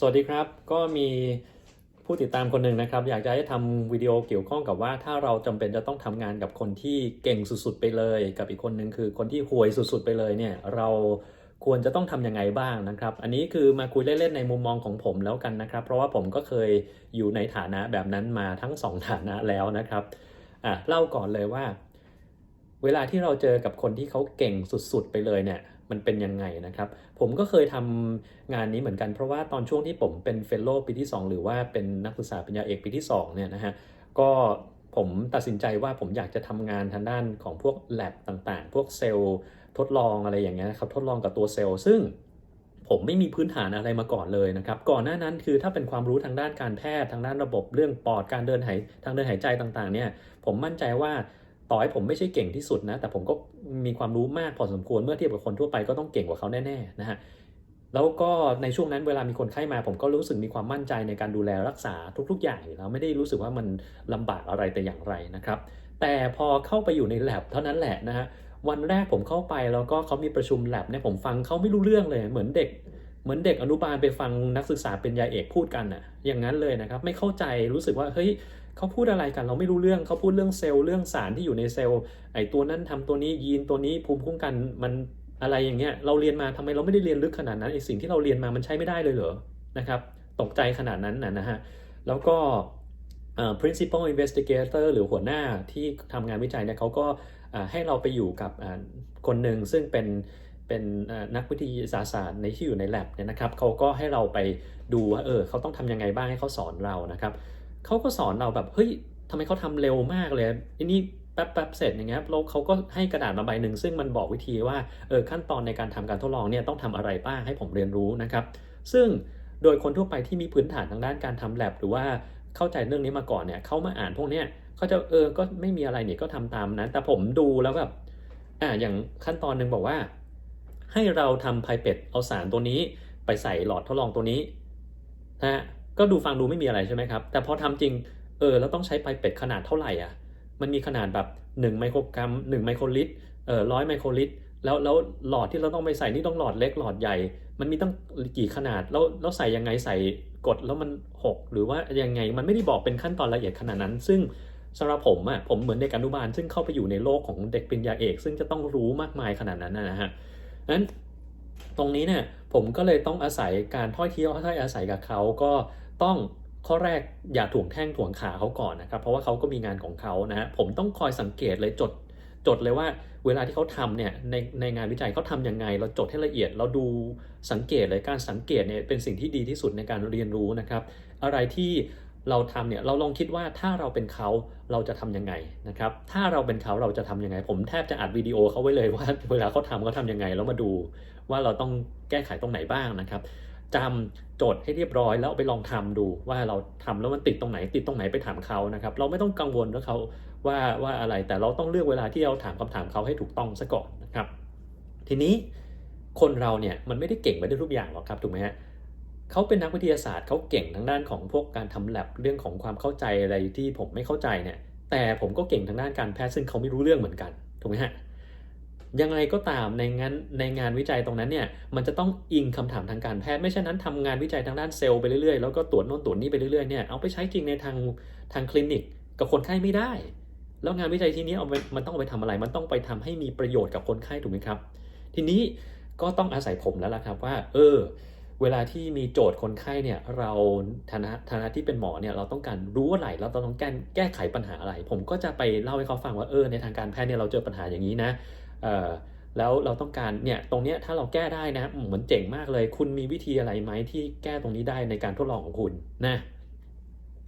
สวัสดีครับ ก็มีผู้ติดตามคนหนึ่งนะครับ อยากจะให้ทำวิดีโอเกี่ยวข้องกับว่าถ้าเราจำเป็นจะต้องทำงานกับคนที่เก่งสุดๆไปเลย กับอีกคนหนึ่งคือคนที่ห่วยสุดๆไปเลยเนี่ยเราควรจะต้องทำยังไงบ้างนะครับ อันนี้คือมาคุยเล่นๆในมุมมองของผมแล้วกันนะครับ เพราะว่าผมก็เคยอยู่ในฐานะแบบนั้นมาทั้งสองฐานะแล้วนะครับอะเล่าก่อนเลยว่า เวลาที่เราเจอกับคนที่เขาเก่งสุดๆไปเลยเนี่ย มันเป็นยังไงนะครับ ผมก็เคยทำงานนี้เหมือนกันเพราะว่าตอนช่วงที่ผมเป็นเฟลโลปีที่ 2 หรือว่าเป็นนักศึกษาปริญญาเอกปีที่2เนี่ยนะฮะก็ผมตัดสินใจว่าผมอยากจะทำงานทางด้านของพวก lab ต่างๆ พวกเซลล์ทดลองอะไรอย่างเงี้ยครับทดลองกับตัวเซลล์ซึ่งผมไม่มีพื้นฐานอะไรมาก่อนเลยนะครับ ก่อนหน้านั้นคือถ้าเป็นความรู้ทางด้านการแพทย์ทางด้านระบบเรื่องปอดการเดินหายทางเดินหายใจต่างๆเนี่ยผมมั่นใจว่า ต่อให้ผมไม่ใช่เก่งที่สุดนะ แต่ผมก็มีความรู้มากพอสมควรเมื่อเทียบกับคนทั่วไปก็ต้องเก่งกว่าเขาแน่ๆนะฮะแล้วก็ในช่วงนั้นเวลามีคนไข้มา ผมก็รู้สึกมีความมั่นใจในการดูแลรักษาทุก ๆ อย่างอยู่แล้วไม่ได้รู้สึกว่ามันลำบากอะไรแต่อย่างไรนะครับ แต่พอเข้าไปอยู่ใน lab เท่านั้นแหละนะฮะวันแรกผมเข้าไปแล้วก็เขามีประชุม lab เนี่ยผมฟังเขาไม่รู้เรื่องเลย เหมือนเด็ก เหมือนเด็กอนุบาลไปฟังนักศึกษาเป็นยาเอกพูดกันน่ะอย่างนั้นเลยนะครับ ไม่เข้าใจรู้สึกว่าเฮ้ย เขาพูดอะไรกันเราไม่รู้เรื่องเขาพูดเรื่องเซลล์เรื่องสารที่อยู่ในเซลล์ไอตัวนั้นทำตัวนี้ยีนตัวนี้ภูมิคุ้มกันมันอะไรอย่างเงี้ยเราเรียนมาทำไมเราไม่ได้เรียนลึกขนาดนั้นไอสิ่งที่เราเรียนมามันใช้ไม่ได้เลยเหรอนะครับตกใจขนาดนั้นนะนะฮะแล้วก็ principal investigator หรือหัวหน้าที่ทำงานวิจัยเนี่ยเขาก็ให้เราไปอยู่กับคนหนึ่งซึ่งเป็นเป็นนักวิทยาศาสตร์ในที่อยู่ใน lab เนี่ยนะครับเขาก็ให้เราไปดูว่าเออเขาต้องทำยังไงบ้างให้เขาสอนเรานะครับ เขาก็สอนเราแบบเฮ้ยทำไมเขาทำเร็วมากเลยอันนี้แป๊บแป๊บเสร็จอย่างเงี้ยแล้วเขาก็ให้กระดาษมาใบหนึ่งซึ่งมันบอกวิธีว่าเออขั้นตอนในการทำการทดลองเนี่ยต้องทำอะไรบ้างให้ผมเรียนรู้นะครับ ซึ่งโดยคนทั่วไปที่มีพื้นฐานทางด้านการทำ lab หรือว่าเข้าใจเรื่องนี้มาก่อนเนี่ยเขามาอ่านพวกเนี้ยเขาจะเออก็ไม่มีอะไรเนี่ยก็ทำตามนั้นแต่ผมดูแล้วแบบอ่าอย่างขั้นตอนหนึ่งบอกว่า ให้เราทำไพเป็ดเอาสารตัวนี้ ไปใส่หลอดทดลองตัวนี้นะฮะ ก็ดูฟังดูไม่มีอะไรใช่ไหมครับ แต่พอทำจริง เออ แล้วต้องใช้ไพเป็ดขนาดเท่าไหร่อะ มันมีขนาดแบบ 1 ไมโครกรัม 1 ไมโครลิตร เออร้อยไมโครลิตร แล้วแล้วหลอดที่เราต้องไปใส่นี่ต้องหลอดเล็กหลอดใหญ่ มันมีตั้งกี่ขนาด แล้วแล้วใส่ยังไงใส่กดแล้วมันหกหรือว่ายังไง มันไม่ได้บอกเป็นขั้นตอนละเอียดขนาดนั้น ซึ่งสำหรับผมอะผมเหมือนเด็กอนุบาลซึ่งเข้าไปอยู่ในโลกของเด็กปริญญาเอก ซึ่งจะต้องรู้มากมายขนาดนั้นนะฮะนั้นตรงนี้เนี่ยผมก็เลยต้องอาศัยการถ้อยทีถ้อยอาศัยกับเขาก็ ต้องข้อแรกอย่าถ่วงแท่งถ่วงขาเขาก่อนนะครับ เพราะว่าเขาก็มีงานของเขานะฮะผมต้องคอยสังเกตเลยจดจดเลยว่าเวลาที่เขาทำเนี่ยในในงานวิจัยเขาทำยังไง เราจดให้ละเอียดเราดูสังเกตเลยการสังเกตเนี่ยเป็นสิ่งที่ดีที่สุดในการเรียนรู้นะครับ อะไรที่เราทำเนี่ยเราลองคิดว่าถ้าเราเป็นเขาเราจะทํำยังไงนะครับ ถ้าเราเป็นเขาเราจะทํำยังไง ผมแทบจะอัดวิดีโอเขาไว้เลยว่าเวลาเขาทำเขาทำยังไงแล้วมาดูว่าเราต้องแก้ไขตรงไหนบ้างนะครับ จำโจทย์ให้เรียบร้อยแล้วไปลองทำดูว่าเราทำแล้วมันติดตรงไหนติดตรงไหนไปถามเขานะครับ เราไม่ต้องกังวลว่าเขาว่าว่าอะไรแต่เราต้องเลือกเวลาที่เราถามคำถามเขาให้ถูกต้องซะก่อนนะครับ ทีนี้คนเราเนี่ยมันไม่ได้เก่งไปได้ทุกอย่างหรอกครับถูกไหมฮะเขาเป็นนักวิทยาศาสตร์เขาเก่งทางด้านของพวกการทำแลบเรื่องของความเข้าใจอะไรที่ผมไม่เข้าใจเนี่ยแต่ผมก็เก่งทางด้านการแพทย์ซึ่งเขาไม่รู้เรื่องเหมือนกันถูกไหมฮะ ยังไงก็ตามในงานในงานวิจัยตรงนั้นเนี่ยมันจะต้องอิงคำถามทางการแพทย์ไม่เช่นนั้นทำงานวิจัยทางด้านเซลล์ไปเรื่อยๆแล้วก็ตรวจโน่นตรวจนี่ไปเรื่อยๆเนี่ยเอาไปใช้จริงในทางทางคลินิกกับคนไข้ไม่ได้ แล้วงานวิจัยที่นี้เอามันต้องไปทำอะไร มันต้องไปทำให้มีประโยชน์กับคนไข้ถูกไหมครับ ทีนี้ก็ต้องอาศัยผมแล้วล่ะครับว่า เออ เวลาที่มีโจทย์คนไข้เนี่ยเราฐานะฐานะที่เป็นหมอเนี่ยเราต้องการรู้อะไรเราต้องแก้แก้ไขปัญหาอะไร ผมก็จะไปเล่าให้เขาฟังว่าเออในทางการแพทย์เนี่ยเราเจอปัญหาอย่างนี้นะ แล้วเราต้องการเนี่ยตรงเนี้ยถ้าเราแก้ได้นะเหมือนเจ๋งมากเลย คุณมีวิธีอะไรไหมที่แก้ตรงนี้ได้ในการทดลองของคุณนะ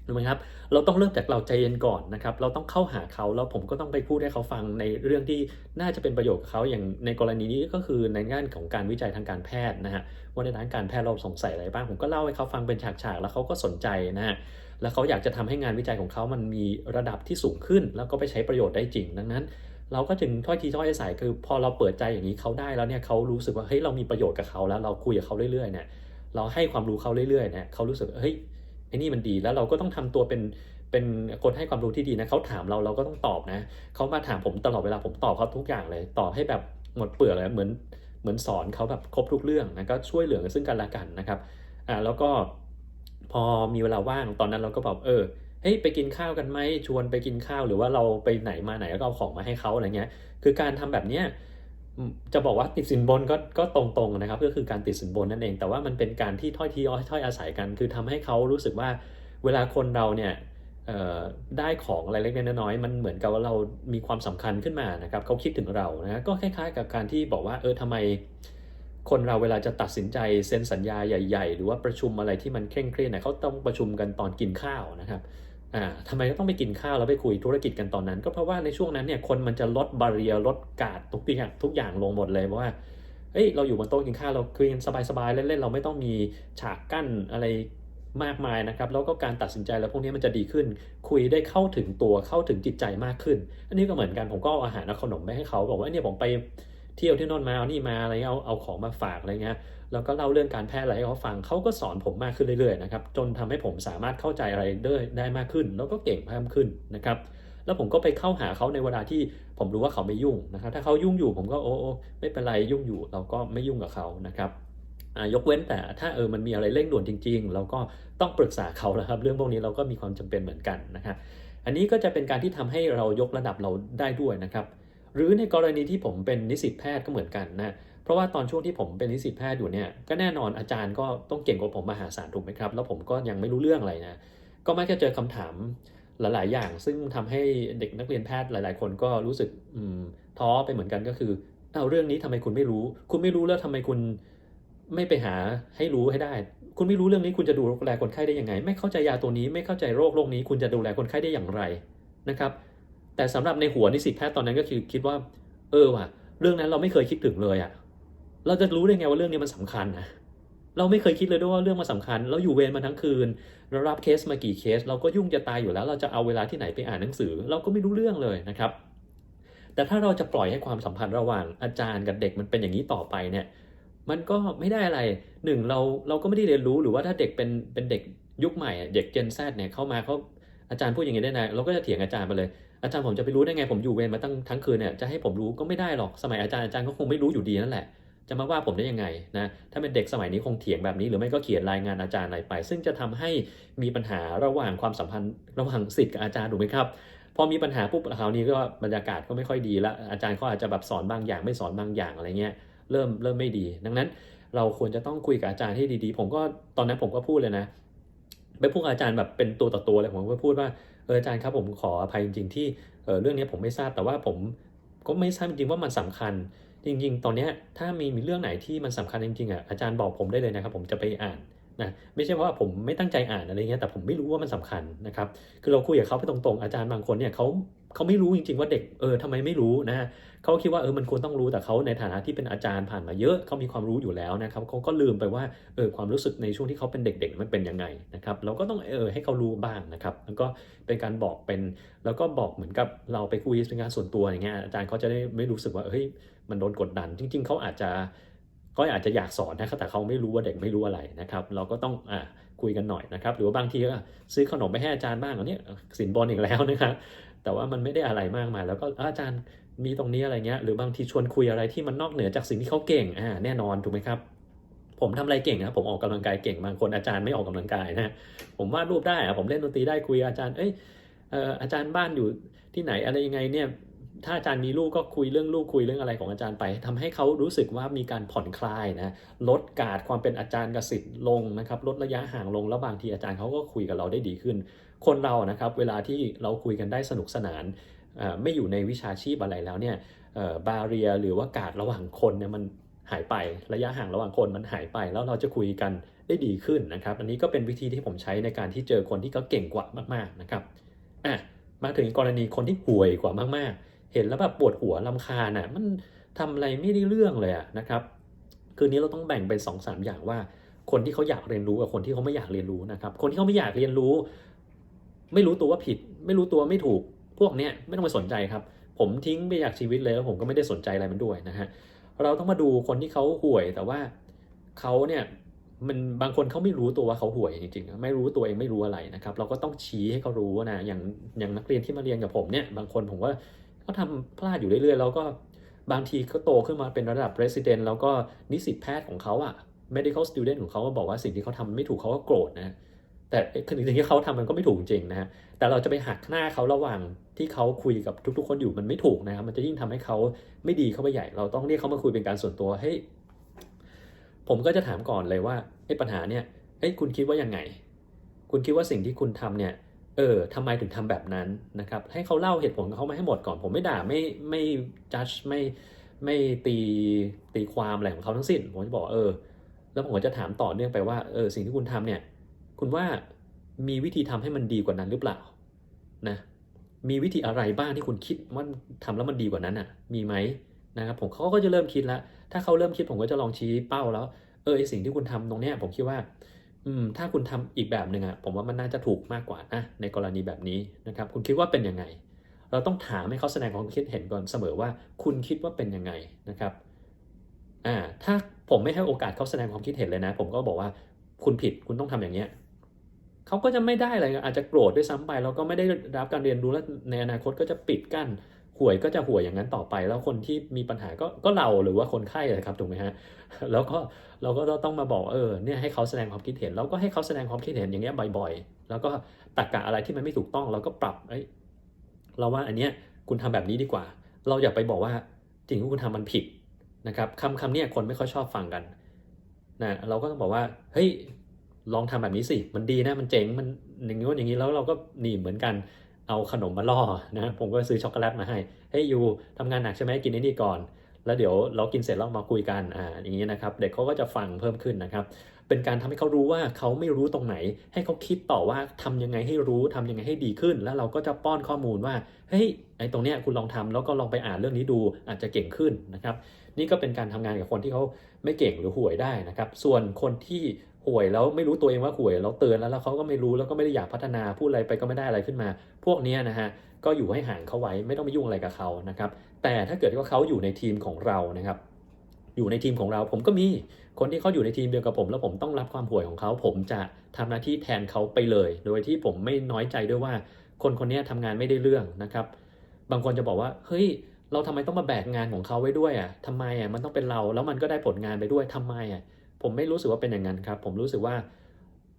รู้ไหมครับ เราต้องเริ่มจากเราใจเย็นก่อนนะครับ เราต้องเข้าหาเขาแล้วผมก็ต้องไปพูดให้เขาฟังในเรื่องที่น่าจะเป็นประโยชน์กับเขาอย่างในกรณีนี้ก็คือในงานของการวิจัยทางการแพทย์นะฮะว่าในด้านการแพทย์เราสงสัยอะไรบ้าง ผมก็เล่าให้เขาฟังเป็นฉากๆแล้วเขาก็สนใจนะฮะแล้วเขาอยากจะทำให้งานวิจัยของเขามันมีระดับที่สูงขึ้น แล้วก็ไปใช้ประโยชน์ได้จริง ดังนั้น เราก็จึงถ้อยทีถ้อยอาศัยคือพอเราเปิดใจอย่างนี้เขาได้แล้วเนี่ยเขารู้สึกว่าเฮ้ยเรามีประโยชน์กับเขาแล้วเราคุยกับเขาเรื่อยๆเนี่ยเราให้ความรู้เขาเรื่อยๆเนี่ยเขารู้สึกเฮ้ยไอ้นี่มันดีแล้วเราก็ต้องทำตัวเป็นเป็นคนให้ความรู้ที่ดีนะเขาถามเราเราก็ต้องตอบนะเขามาถามผมตลอดเวลาผมตอบเขาทุกอย่างเลยตอบให้แบบหมดเปลือกเลยเหมือนเหมือนสอนเขาแบบครบทุกเรื่องนะก็ช่วยเหลือซึ่งกันและกันนะครับอ่าแล้วก็พอมีเวลาว่างตอนนั้นเราก็แบบเออ เฮ้ยไปกินข้าวกันไหมชวนไปกินข้าวหรือว่าเราไปไหนมาไหนแล้วก็เอาของมาให้เขาอะไรเงี้ย คือการทำแบบเนี้ยจะบอกว่าติดสินบนก็ก็ตรงๆนะครับ ก็คือการติดสินบนนั่นเอง แต่ว่ามันเป็นการที่ถ้อยทีถ้อยอาศัยกัน คือทำให้เขารู้สึกว่าเวลาคนเราเนี่ยได้ของอะไรเล็กๆน้อยๆมันเหมือนกับว่าเรามีความสำคัญขึ้นมานะครับเขาคิดถึงเรานะก็คล้ายๆ กับการที่บอกว่าเออทำไมคนเราเวลาจะตัดสินใจเซ็นสัญญาใหญ่ ๆ หรือว่าประชุมอะไรที่มันเคร่งเครียดเนี่ยเขาต้องประชุมกันตอนกินข้าวนะครับ อ่าทำไมต้องไปกินข้าวแล้วไปคุยธุรกิจกันตอนนั้น ก็เพราะว่าในช่วงนั้นเนี่ยคนมันจะลดบาเรียลดกาดทุกอย่างทุกอย่างลงหมดเลยเพราะว่าเฮ้ยเราอยู่บนโต๊ะกินข้าวเราคุยกันสบายๆเล่นๆเราไม่ต้องมีฉากกั้นอะไรมากมายนะครับแล้วก็การตัดสินใจแล้วพวกนี้มันจะดีขึ้น คุยได้เข้าถึงตัวเข้าถึงจิตใจมากขึ้น อันนี้ก็เหมือนกันผมก็เอาอาหารเอาขนมไปให้เขาบอกว่าเนี่ยผมไปเที่ยวที่โนนมาเอานี่มาอะไรเงี้ยเอาเอาของมาฝากอะไรเงี้ย แล้วก็เล่าเรื่องการแพทย์อะไรให้เขาฟังเขาก็สอนผมมากขึ้นเรื่อยๆนะครับจนทำให้ผมสามารถเข้าใจอะไรได้ได้มากขึ้น แล้วก็เก่งเพิ่มขึ้นนะครับแล้วผมก็ไปเข้าหาเขาในเวลาที่ผมรู้ว่าเขาไม่ยุ่งนะครับถ้าเขายุ่งอยู่ผมก็โอ้โอไม่เป็นไรยุ่งอยู่ เราก็ไม่ยุ่งกับเขานะครับยกเว้นแต่ถ้าเออมันมีอะไรเร่งด่วนจริง ๆ เราก็ต้องปรึกษาเขาแล้วครับเรื่องพวกนี้เราก็มีความจำเป็นเหมือนกันนะครับอันนี้ก็จะเป็นการที่ทำให้เรายกระดับเราได้ด้วยนะครับ หรือในกรณีที่ผมเป็นนิสิตแพทย์ก็เหมือนกันนะ ราะว่าตอนช่วงที่ผมเป็นนิสิตแพทย์อยู่เนี่ยก็แน่นอนอาจารย์ก็ต้องเก่งกว่าผมมหาศาลถูกไหมครับ แล้วผมก็ยังไม่รู้เรื่องอะไรนะก็มักจะเจอคำถามหลาย ๆ อย่าง ซึ่งทำให้เด็กนักเรียนแพทย์หลาย ๆ คนก็รู้สึกท้อไปเหมือนกันก็คือเอาเรื่องนี้ทำไมคุณไม่รู้ คุณไม่รู้แล้วทำไมคุณไม่ไปหาให้รู้ให้ได้ คุณไม่รู้เรื่องนี้คุณจะดูแลคนไข้ได้ยังไง ไม่เข้าใจยาตัวนี้ไม่เข้าใจโรคโรคนี้ คุณจะดูแลคนไข้ได้อย่างไรนะครับ แต่สำหรับในหัวนิสิตแพทย์ตอนนั้นก็คือคิดว่า เออว่ะ เรื่องนั้นเราไม่เคยคิดถึงเลยอะ่ะ เราจะรู้ได้ไงว่าเรื่องนี้มันสำคัญนะเราไม่เคยคิดเลยด้วยว่าเรื่องมันสาคัญ เราอยู่เวรมาทั้งคืนเรารับเคสมากี่เคส เราก็ยุ่งจะตายอยู่แล้ว เราจะเอาเวลาที่ไหนไปอ่านหนังสือ เราก็ไม่รู้เรื่องเลยนะครับ แต่ถ้าเราจะปล่อยให้ความสัมพันธ์ระหว่างอาจารย์กับเด็กมันเป็นอย่างนี้ต่อไปเนี่ย มันก็ไม่ได้อะไรหนึ่งเราเราก็ไม่ได้เรียนรู้หรือว่าถ้าเด็กเป็นเป็นเด็กยุคใหม่เด็ก Gen Z เนี่ยเข้ามาเขาอาจารย์พูดอย่างนี้ได้ไงเราก็จะเถียงอาจารย์ไปเลยอาจารย์ผมจะไปรู้ได้ไงผมอยู่เวรมาตั้งทั้งคืนเนี่ยจะให้ผมรู้ก็ไม่ได้หรอกสมัยอาจารย์อาจารย์ก็คงไม่รู้อยู่ดีนั่นแหละ จะมาว่าผมได้ยังไงนะถ้าเป็นเด็กสมัยนี้คงเถียงแบบนี้ หรือไม่ก็เขียนรายงานอาจารย์อะไรไป ซึ่งจะทำให้มีปัญหาระหว่างความสัมพันธ์ระหว่างศิษย์กับอาจารย์ถูกไหมครับพอมีปัญหาปุ๊บคราวนี้ก็บรรยากาศก็ไม่ค่อยดีละอาจารย์เขาอาจจะแบบสอนบางอย่างไม่สอนบางอย่างอะไรเงี้ยเริ่มเริ่มไม่ดี ดังนั้นเราควรจะต้องคุยกับอาจารย์ให้ดีๆ ผมก็ตอนนั้นผมก็พูดเลยนะไปพูดกับอาจารย์แบบเป็นตัวต่อตัวเลยผมก็พูดว่าเอออาจารย์ครับผมขออภัยจริงๆที่เออเรื่องนี้ผมไม่ทราบแต่ว่าผมก็ไม่ทราบจริงๆว่ามันสำคัญ จริง ๆ ตอนนี้ถ้ามีมีเรื่องไหนที่มันสำคัญจริงๆอะอาจารย์บอกผมได้เลยนะครับผมจะไปอ่านนะไม่ใช่ว่าผมไม่ตั้งใจอ่านอะไรเงี้ยแต่ผมไม่รู้ว่ามันสำคัญนะครับคือเราคุยกับเขาไปตรงๆอาจารย์บางคนเนี่ยเขาเขาไม่รู้จริง ๆ ว่าเด็กเออทำไมไม่รู้นะเขาคิดว่าเออมันควรต้องรู้แต่เขาในฐานะที่เป็นอาจารย์ผ่านมาเยอะเขามีความรู้อยู่แล้วนะครับเขาก็ลืมไปว่าเออความรู้สึกในช่วงที่เขาเป็นเด็กๆมันเป็นยังไงนะครับเราก็ต้องเออให้เขารู้บ้างนะครับแล้วก็เป็นการบอกเป็นแล้วก็บอกเหมือนกับเราไปคุยเป็นงานส่วนตัวอย่างเงี้ยอาจารย์เขาจะได้ไม่รู้สึกว่าเฮ้ย มันโดนกดดัน จริง ๆเขาอาจจะก็อาจจะอยากสอนนะครับแต่เขาไม่รู้ว่าเด็กไม่รู้อะไรนะครับ เราก็ต้องอ่าคุยกันหน่อยนะครับ หรือว่าบางทีก็ซื้อขนมไปให้อาจารย์บ้างอันนี้สินบนอีกแล้วนะครับแต่ว่ามันไม่ได้อะไรมากมายแล้วก็อาจารย์มีตรงนี้อะไรเงี้ยหรือบางทีชวนคุยอะไรที่มันนอกเหนือจากสิ่งที่เขาเก่งอ่าแน่นอนถูกไหมครับ ผมทำอะไรเก่งนะผมออกกำลังกายเก่งบางคนอาจารย์ไม่ออกกำลังกายนะผมวาดรูปได้อะผมเล่นดนตรีได้คุยอาจารย์เอ้ยอาจารย์บ้านอยู่ที่ไหนอะไรยังไงเนี่ย ถ้าอาจารย์มีลูกก็คุยเรื่องลูกคุยเรื่องอะไรของอาจารย์ไปทำให้เขารู้สึกว่ามีการผ่อนคลายนะลดการความเป็นอาจารย์กับศิษย์ลงนะครับลดระยะห่างลงแล้วบางทีอาจารย์เขาก็คุยกับเราได้ดีขึ้น คนเรานะครับเวลาที่เราคุยกันได้สนุกสนานไม่อยู่ในวิชาชีพอะไรแล้วเนี่ยบาเรียหรือว่าการระหว่างคนเนี่ยมันหายไประยะห่างระหว่างคนมันหายไป แล้วเราจะคุยกันได้ดีขึ้นนะครับ อันนี้ก็เป็นวิธีที่ผมใช้ในการที่เจอคนที่เขาเก่งกว่ามากๆนะครับอะมาถึงกรณีคนที่ห่วยกว่ามากๆ เห็นแล้วแบบปวดหัวลำคาญอะมันทำอะไรไม่ได้เรื่องเลยอะนะครับคืนนี้เราต้องแบ่งเป็น2อสาอย่างว่า คนที่เขาอยากเรียนรู้กับคนที่เขาไม่อยากเรียนรู้นะครับคนที่เขาไม่อยากเรียนรู้ ไม่รู้ตัวว่าผิด ไม่รู้ตัวไม่ถูกพวกเนี้ยไม่ต้องไปสนใจครับ ผมทิ้งไปจากชีวิตเลยแล้วผมก็ไม่ได้สนใจอะไรมันด้วยนะฮะเราต้องมาดูคนที่เขาห่วยแต่ว่าเขาเนี่ยมันบางคนเขาไม่รู้ตัวว่าเขาห่วยจริงๆ ไม่รู้ตัวเองไม่รู้อะไรนะครับ เราก็ต้องชี้ให้เขารู้นะอย่างอย่างนักเรียนที่มาเรียนกับผมเนี่ยบางคนผมว่า เขาทำพลาดอยู่เรื่อยๆ แล้วก็บางทีเขาโตขึ้นมาเป็นระดับ resident แล้วก็นิสิตแพทย์ของเขาอะ่ะ medical student ของเขาก็บอกว่าสิ่งที่เขาทำมันไม่ถูกเขาก็โกรธนะ แต่สิ่งที่เขาทำมันก็ไม่ถูกจริงนะฮะ แต่เราจะไปหักหน้าเขาระหว่างที่เขาคุยกับทุก ๆ คนอยู่มันไม่ถูกนะครับ มันจะยิ่งทำให้เขาไม่ดีเข้าไปใหญ่ เราต้องเรียกเขามาคุยเป็นการส่วนตัว เฮ้ย ผมก็จะถามก่อนเลยว่าไอ้ปัญหาเนี่ยเอ้ยคุณคิดว่ายังไง คุณคิดว่าสิ่งที่คุณทำเนี่ย เออทำไมถึงทำแบบนั้นนะครับ ให้เขาเล่าเหตุผลเขามาให้หมดก่อน ผมไม่ด่าไม่ไม่จัดไม่ไม่ตีตีความอะไรของเขาทั้งสิ้น ผมจะบอกเออ แล้วผมก็จะถามต่อเนื่องไปว่าเออสิ่งที่คุณทำเนี่ย คุณว่ามีวิธีทำให้มันดีกว่านั้นหรือเปล่านะ มีวิธีอะไรบ้างที่คุณคิดว่าทำแล้วมันดีกว่านั้นอะ มีไหมนะครับ ผมเขาก็จะเริ่มคิดแล้วถ้าเขาเริ่มคิดผมก็จะลองชี้เป้าแล้ว เออไอสิ่งที่คุณทำตรงเนี้ยผมคิดว่า อืมถ้าคุณทำอีกแบบหนึ่งอะผมว่ามันน่าจะถูกมากกว่านะในกรณีแบบนี้นะครับ คุณคิดว่าเป็นยังไง เราต้องถามให้เขาแสดงความคิดเห็นก่อนเสมอว่า คุณคิดว่าเป็นยังไงนะครับอ่าถ้าผมไม่ให้โอกาสเขาแสดงความคิดเห็นเลยนะ ผมก็บอกว่าคุณผิดคุณต้องทำอย่างเนี้ยเขาก็จะไม่ได้อะไรอาจจะโกรธด้วยซ้ำไปแล้วก็ไม่ได้รับการเรียนรู้และในอนาคตก็จะปิดกั้น ห่วยก็จะห่วยอย่างนั้นต่อไป แล้วคนที่มีปัญหาก็ก็เราหรือว่าคนไข้เลยครับถูกไหมฮะแล้วก็เราก็ต้องมาบอกเออเนี่ยให้เขาแสดงความคิดเห็นแล้วก็ให้เขาแสดงความคิดเห็นอย่างเงี้ยบ่อยๆ แล้วก็ตักกะอะไรที่มันไม่ถูกต้อง เราก็ปรับเอ้ยเราว่าอันเนี้ยคุณทำแบบนี้ดีกว่า เราอย่าไปบอกว่าสิ่งที่คุณทำมันผิดนะครับคำคำเนี้ยคนไม่ค่อยชอบฟังกันนะเราก็ต้องบอกว่าเฮ้ยลองทำแบบนี้สิมันดีนะมันเจ๋งมันอย่างงี้อย่างนี้แล้วเราก็หนีเหมือนกัน เอาขนมมาล่อนะ ผมก็ซื้อช็อกโกแลตมาให้เฮ้ยยูทำงานหนักใช่ไหมกินไอ้นี่ก่อน แล้วเดี๋ยวเรากินเสร็จแล้วมาคุยกันอ่าอย่างนี้นะครับ เด็กเขาก็จะฟังเพิ่มขึ้นนะครับ เป็นการทำให้เขารู้ว่าเขาไม่รู้ตรงไหน ให้เขาคิดต่อว่าทำยังไงให้รู้ทำยังไงให้ดีขึ้น แล้วเราก็จะป้อนข้อมูลว่าเฮ้ยไอ้ตรงเนี้ยคุณลองทำแล้วก็ลองไปอ่านเรื่องนี้ดูอาจจะเก่งขึ้นนะครับ นี่ก็เป็นการทำงานกับคนที่เขาไม่เก่งหรือห่วยได้นะครับ ส่วนคนที่ ห่วยแล้วไม่รู้ตัวเองว่าห่วยแล้วเตือนแล้วแล้วเขาก็ไม่รู้แล้วก็ไม่ได้อยากพัฒนาพูดอะไรไปก็ไม่ได้อะไรขึ้นมา พวกนี้นะฮะก็อยู่ให้ห่างเขาไว้ไม่ต้องไปยุ่งอะไรกับเขานะครับแต่ถ้าเกิดว่าเขาอยู่ในทีมของเรานะครับอยู่ในทีมของเราผมก็มีคนที่เขาอยู่ในทีมเดียวกับผม แล้วผมต้องรับความห่วยของเขา ผมจะทำหน้าที่แทนเขาไปเลย โดยที่ผมไม่น้อยใจด้วยว่า คนคนนี้ทำงานไม่ได้เรื่องนะครับ บางคนจะบอกว่าเฮ้ยเราทำไมต้องมาแบกงานของเขาไว้ด้วยอะทำไมอะมันต้องเป็นเราแล้วมันก็ได้ผลงานไปด้วยทำไมอะ ผมไม่รู้สึกว่าเป็นอย่างนั้นครับ ผมรู้สึกว่า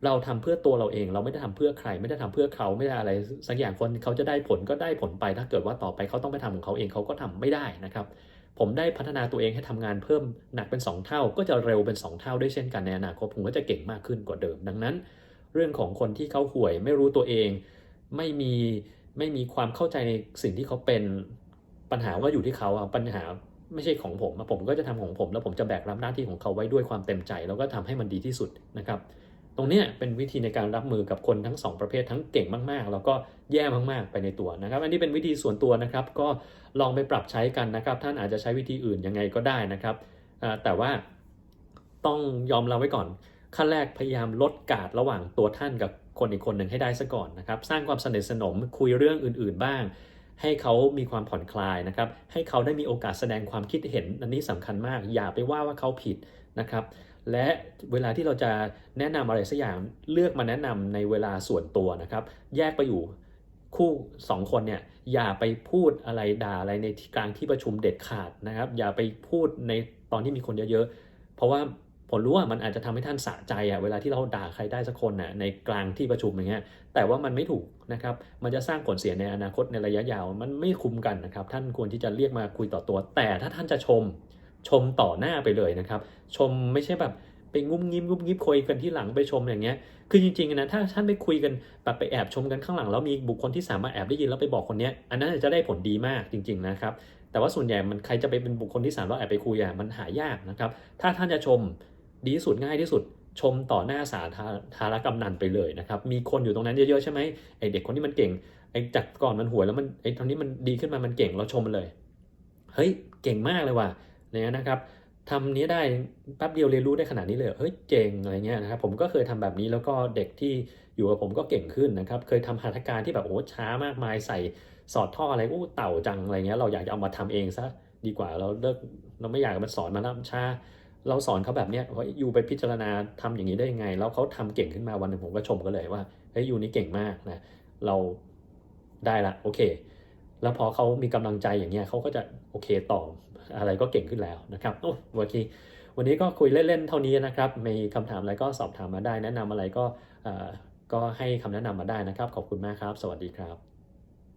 เราทำเพื่อตัวเราเอง เราไม่ได้ทำเพื่อใคร ไม่ได้ทำเพื่อเขาไม่ได้อะไรสักอย่างคนเขาจะได้ผลก็ได้ผลไป ถ้าเกิดว่าต่อไปเขาต้องไปทำของเขาเองเขาก็ทำไม่ได้นะครับ ผมได้พัฒนาตัวเองให้ทำงานเพิ่มหนักเป็น 2 เท่า ก็จะเร็วเป็น 2 เท่าด้วยเช่นกันในอนาคตผมก็จะเก่งมากขึ้นกว่าเดิม ดังนั้น เรื่องของคนที่เขาห่วย ไม่รู้ตัวเอง ไม่มีไม่มีความเข้าใจในสิ่งที่เขาเป็นปัญหาว่าอยู่ที่เขาปัญหา ไม่ใช่ของผมผมก็จะทำของผม แล้วผมจะแบกรับหน้าที่ของเขาไว้ด้วยความเต็มใจ แล้วก็ทำให้มันดีที่สุดนะครับ ตรงนี้เป็นวิธีในการรับมือกับคนทั้งสองประเภททั้งเก่งมากๆ แล้วก็แย่มากๆไปในตัวนะครับ อันนี้เป็นวิธีส่วนตัวนะครับ ก็ลองไปปรับใช้กันนะครับ ท่านอาจจะใช้วิธีอื่นยังไงก็ได้นะครับแต่ว่าต้องยอมเราไว้ก่อนขั้นแรกพยายามลดกาดระหว่างตัวท่านกับคนอีกคนหนึ่งให้ได้ซะก่อนนะครับ สร้างความสนิทสนมคุยเรื่องอื่น ๆ บ้าง ให้เขามีความผ่อนคลายนะครับ ให้เขาได้มีโอกาสแสดงความคิดเห็นอันนี้สำคัญมาก อย่าไปว่าว่าเขาผิดนะครับ และเวลาที่เราจะแนะนำอะไรสักอย่างเลือกมาแนะนำในเวลาส่วนตัวนะครับ แยกไปอยู่คู่สองคนเนี่ยอย่าไปพูดอะไรด่าอะไรในที่กลางที่ประชุมเด็ดขาดนะครับ อย่าไปพูดในตอนที่มีคนเยอะๆ เพราะว่า ผมรู้ว่ามันอาจจะทำให้ท่านสะใจอะเวลาที่เราด่าใครได้สักคนน่ะในกลางที่ประชุมอย่างเงี้ยแต่ว่ามันไม่ถูกนะครับมันจะสร้างผลเสียในอนาคตในระยะยาวมันไม่คุ้มกันนะครับท่านควรที่จะเรียกมาคุยต่อตัว แต่ถ้าท่านจะชมชมต่อหน้าไปเลยนะครับ ชมไม่ใช่แบบไปงุ้มยิ้มงุ้มยิ้มคุยกันที่หลังไปชมอย่างเงี้ย คือจริงๆนะถ้าท่านไปคุยกันแบบไปแอบชมกันข้างหลังแล้วมีบุคคลที่สามารถแอบได้ยินแล้วไปบอกคนเนี้ยอันนั้นจะได้ผลดีมากจริง ๆนะครับ แต่ว่าส่วนใหญ่มันใครจะไปเป็นบุคคลที่สามารถแอบไปคุยอะมันหายากนะครับ ถ้าท่านจะชม ดีที่สุดง่ายที่สุดชมต่อหน้าสาธารณกำนันไปเลยนะครับ มีคนอยู่ตรงนั้นเยอะๆใช่ไหมไอเด็กคนที่มันเก่งไอจากก่อนมันห่วยแล้วมันไอตอนนี้มันดีขึ้นมามันเก่งเราชมมันเลย เฮ้ยเก่งมากเลยว่ะเนี่ยนะครับทำนี้ได้แป๊บเดียวเรียนรู้ได้ขนาดนี้เลยเฮ้ยเจ๋งอะไรเงี้ยนะครับผมก็เคยทำแบบนี้แล้วก็เด็กที่อยู่กับผมก็เก่งขึ้นนะครับ เคยทำหัตถการที่แบบโอ้ช้ามากมายใส่สอดท่ออะไรอู้เต่าจังอะไรเงี้ยเราอยากจะเอามาทำเองซะดีกว่าเราเลิกเราไม่อยากมันสอนมาแล้วช้า เราสอนเขาแบบเนี้ยว่ายูไปพิจารณาทำอย่างนี้ได้ยังไง แล้วเขาทำเก่งขึ้นมาวันหนึ่งผมก็ชมกันเลยว่าเฮ้ยยูนี่เก่งมากนะเราได้ละโอเค แล้วพอเขามีกำลังใจอย่างเงี้ยเขาก็จะโอเคต่ออะไรก็เก่งขึ้นแล้วนะครับโอ้โอเควันนี้ก็คุยเล่นๆเท่านี้นะครับ มีคำถามอะไรก็สอบถามมาได้ แนะนำอะไรก็เออก็ให้คำแนะนำมาได้นะครับ ขอบคุณมากครับ สวัสดีครับ